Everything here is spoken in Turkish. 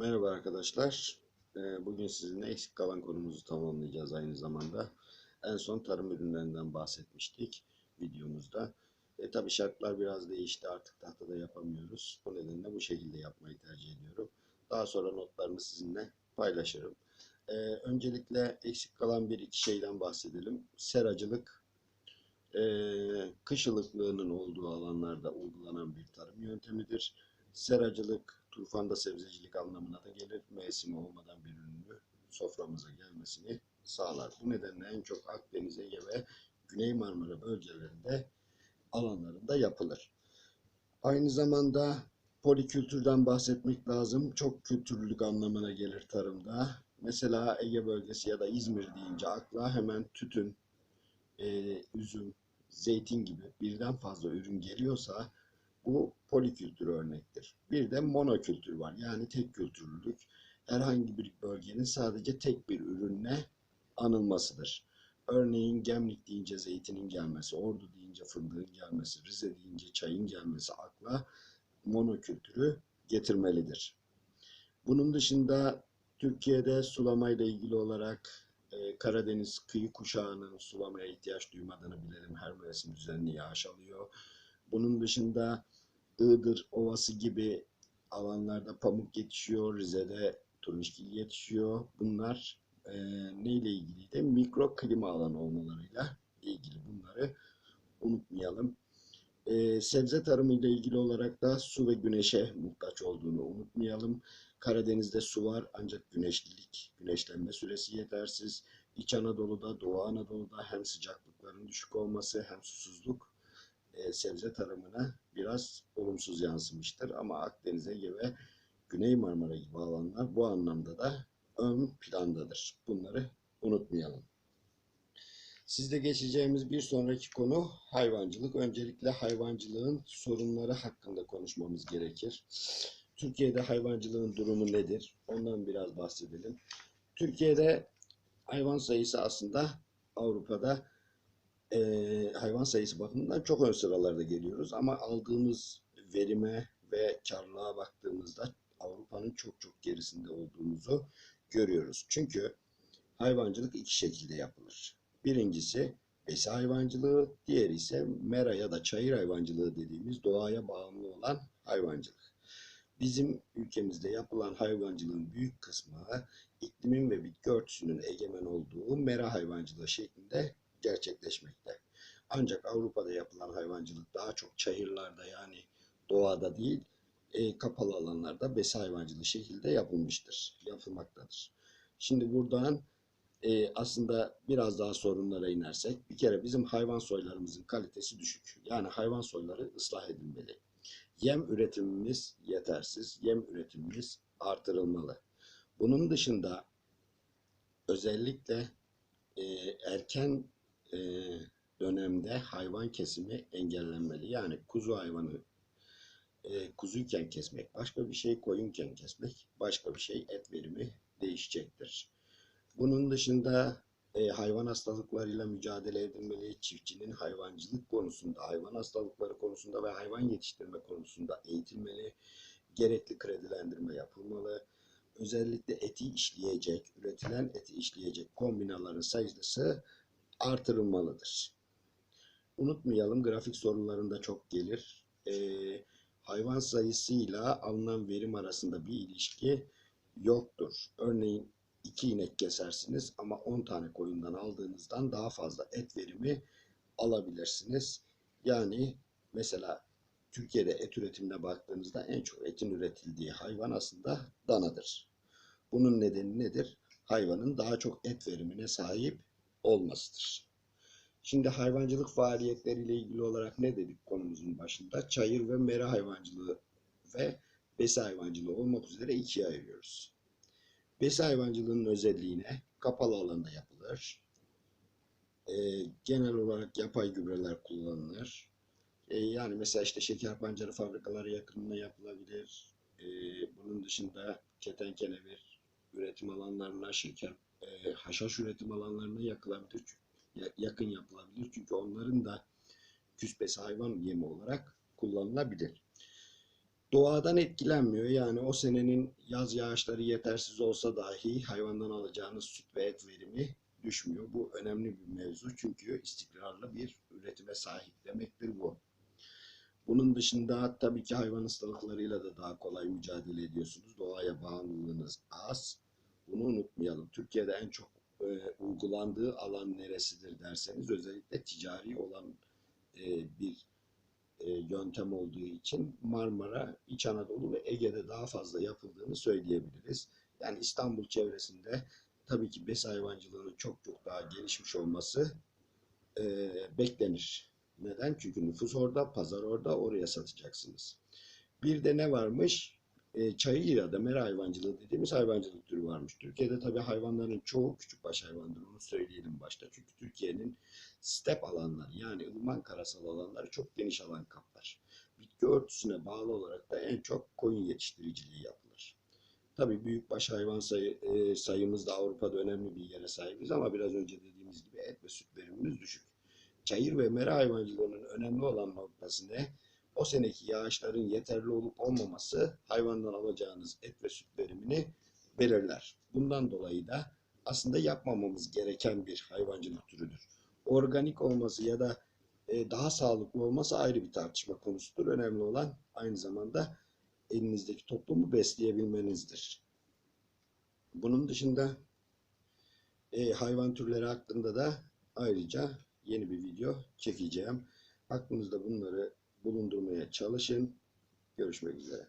Merhaba arkadaşlar. Ee, Bugün sizinle eksik kalan konumuzu tamamlayacağız aynı zamanda. En son tarım ürünlerinden bahsetmiştik videomuzda. E, tabii şartlar biraz değişti artık tahtada yapamıyoruz. Bu nedenle bu şekilde yapmayı tercih ediyorum. Daha sonra notlarımı sizinle paylaşırım. Ee, öncelikle eksik kalan bir iki şeyden bahsedelim. Seracılık, e, kış ılıklığının olduğu alanlarda uygulanan bir tarım yöntemidir. Seracılık, turfanda sebzecilik anlamına da gelir. Mevsimi olmadan bir ürünü soframıza gelmesini sağlar. Bu nedenle en çok Akdeniz, Ege ve Güney Marmara bölgelerinde alanlarında yapılır. Aynı zamanda polikültürden bahsetmek lazım. Çok kültürlülük anlamına gelir tarımda. Mesela Ege bölgesi ya da İzmir deyince akla hemen tütün, e, üzüm, zeytin gibi birden fazla ürün geliyorsa bu polikültür örnektir. Bir de monokültür var. Yani tek kültürlülük. Herhangi bir bölgenin sadece tek bir ürünle anılmasıdır. Örneğin Gemlik deyince zeytinin gelmesi, Ordu deyince fındığın gelmesi, Rize deyince çayın gelmesi akla monokültürü getirmelidir. Bunun dışında Türkiye'de sulamayla ilgili olarak e, Karadeniz kıyı kuşağının sulamaya ihtiyaç duymadığını bilelim. Her mevsim düzenli yağış alıyor. Bunun dışında Iğdır Ovası gibi alanlarda pamuk yetişiyor. Rize'de turunçgil yetişiyor. Bunlar e, neyle ilgiliydi? Mikro klima alanı olmalarıyla ilgili bunları unutmayalım. E, sebze tarımı ile ilgili olarak da su ve güneşe muhtaç olduğunu unutmayalım. Karadeniz'de su var ancak güneşlilik, güneşlenme süresi yetersiz. İç Anadolu'da, Doğu Anadolu'da hem sıcaklıkların düşük olması hem susuzluk e, sebze tarımına biraz olumsuz yansımıştır. Ama Akdeniz, Ege ve Güney Marmara gibi alanlar bu anlamda da ön plandadır. Bunları unutmayalım. Sizde geçeceğimiz bir sonraki konu hayvancılık. Öncelikle hayvancılığın sorunları hakkında konuşmamız gerekir. Türkiye'de hayvancılığın durumu nedir? Ondan biraz bahsedelim. Türkiye'de hayvan sayısı aslında Avrupa'da e, hayvan sayısı bakımından çok ön sıralarda geliyoruz. Ama aldığımız verime ve karlılığa baktığımızda Avrupa'nın çok çok gerisinde olduğumuzu görüyoruz. Çünkü hayvancılık iki şekilde yapılır. Birincisi besi hayvancılığı, diğeri ise mera ya da çayır hayvancılığı dediğimiz doğaya bağımlı olan hayvancılık. Bizim ülkemizde yapılan hayvancılığın büyük kısmı iklimin ve bitki örtüsünün egemen olduğu mera hayvancılığı şeklinde gerçekleşmekte. Ancak Avrupa'da yapılan hayvancılık daha çok çayırlarda yani doğada değil e, kapalı alanlarda besi hayvancılığı şekilde yapılmıştır, yapılmaktadır. Şimdi buradan e, aslında biraz daha sorunlara inersek bir kere bizim hayvan soylarımızın kalitesi düşük. Yani hayvan soyları ıslah edilmeli. Yem üretimimiz yetersiz, yem üretimimiz artırılmalı. Bunun dışında özellikle e, erken e, dönemde hayvan kesimi engellenmeli. Yani kuzu hayvanı e, kuzuyken kesmek başka bir şey, koyunken kesmek başka bir şey. Et verimi değişecektir. Bunun dışında e, hayvan hastalıklarıyla mücadele edilmeli. Çiftçinin hayvancılık konusunda, hayvan hastalıkları konusunda ve hayvan yetiştirme konusunda eğitilmeli. Gerekli kredilendirme yapılmalı. Özellikle eti işleyecek, üretilen eti işleyecek kombinaların sayısı artırılmalıdır. Unutmayalım grafik sorularında çok gelir. E, hayvan sayısıyla alınan verim arasında bir ilişki yoktur. Örneğin iki inek kesersiniz ama 10 tane koyundan aldığınızdan daha fazla et verimi alabilirsiniz. Yani mesela Türkiye'de et üretimine baktığınızda en çok etin üretildiği hayvan aslında danadır. Bunun nedeni nedir? Hayvanın daha çok et verimine sahip olmasıdır. Şimdi hayvancılık faaliyetleriyle ilgili olarak ne dedik konumuzun başında? Çayır ve mera hayvancılığı ve besi hayvancılığı olmak üzere ikiye ayırıyoruz. Besi hayvancılığının özelliğine kapalı alanda yapılır. E, genel olarak yapay gübreler kullanılır. E, yani mesela işte şeker pancarı fabrikaları yakınında yapılabilir. E, bunun dışında keten kenevir üretim alanlarına, şeker e, haşhaş üretim alanlarına yakılabilir, yakın yapılabilir. Çünkü onların da küspesi hayvan yemi olarak kullanılabilir. doğadan etkilenmiyor. Yani o senenin yaz yağışları yetersiz olsa dahi hayvandan alacağınız süt ve et verimi düşmüyor. Bu önemli bir mevzu çünkü istikrarlı bir üretime sahip demektir bu. Bunun dışında tabii ki hayvan hastalıklarıyla da daha kolay mücadele ediyorsunuz. Doğaya bağımlılığınız az. Bunu unutmayalım. Türkiye'de en çok e, uygulandığı alan neresidir derseniz özellikle ticari olan e, bir e, yöntem olduğu için Marmara, İç Anadolu ve Ege'de daha fazla yapıldığını söyleyebiliriz. Yani İstanbul çevresinde tabii ki bes hayvancılığının çok çok daha gelişmiş olması e, beklenir. Neden? Çünkü nüfus orada, pazar orada, oraya satacaksınız. Bir de ne varmış? E, çayır ya da mera hayvancılığı dediğimiz hayvancılık türü varmış. Türkiye'de tabii hayvanların çoğu küçükbaş hayvandır. Onu söyleyelim başta. Çünkü Türkiye'nin step alanları yani ılıman karasal alanları çok geniş alan kaplar. Bitki örtüsüne bağlı olarak da en çok koyun yetiştiriciliği yapılır. Tabii büyükbaş hayvan sayı, e, sayımız da Avrupa'da önemli bir yere sahibiz ama biraz önce dediğimiz gibi et ve süt verimimiz düşük. Çayır ve mera hayvancılığının önemli olan noktası ne? O seneki yağışların yeterli olup olmaması hayvandan alacağınız et ve süt verimini belirler. Bundan dolayı da aslında yapmamamız gereken bir hayvancılık türüdür. Organik olması ya da e, daha sağlıklı olması ayrı bir tartışma konusudur. Önemli olan aynı zamanda elinizdeki toplumu besleyebilmenizdir. Bunun dışında e, hayvan türleri hakkında da ayrıca yeni bir video çekeceğim. Aklınızda bunları bulundurmaya çalışın. Görüşmek üzere.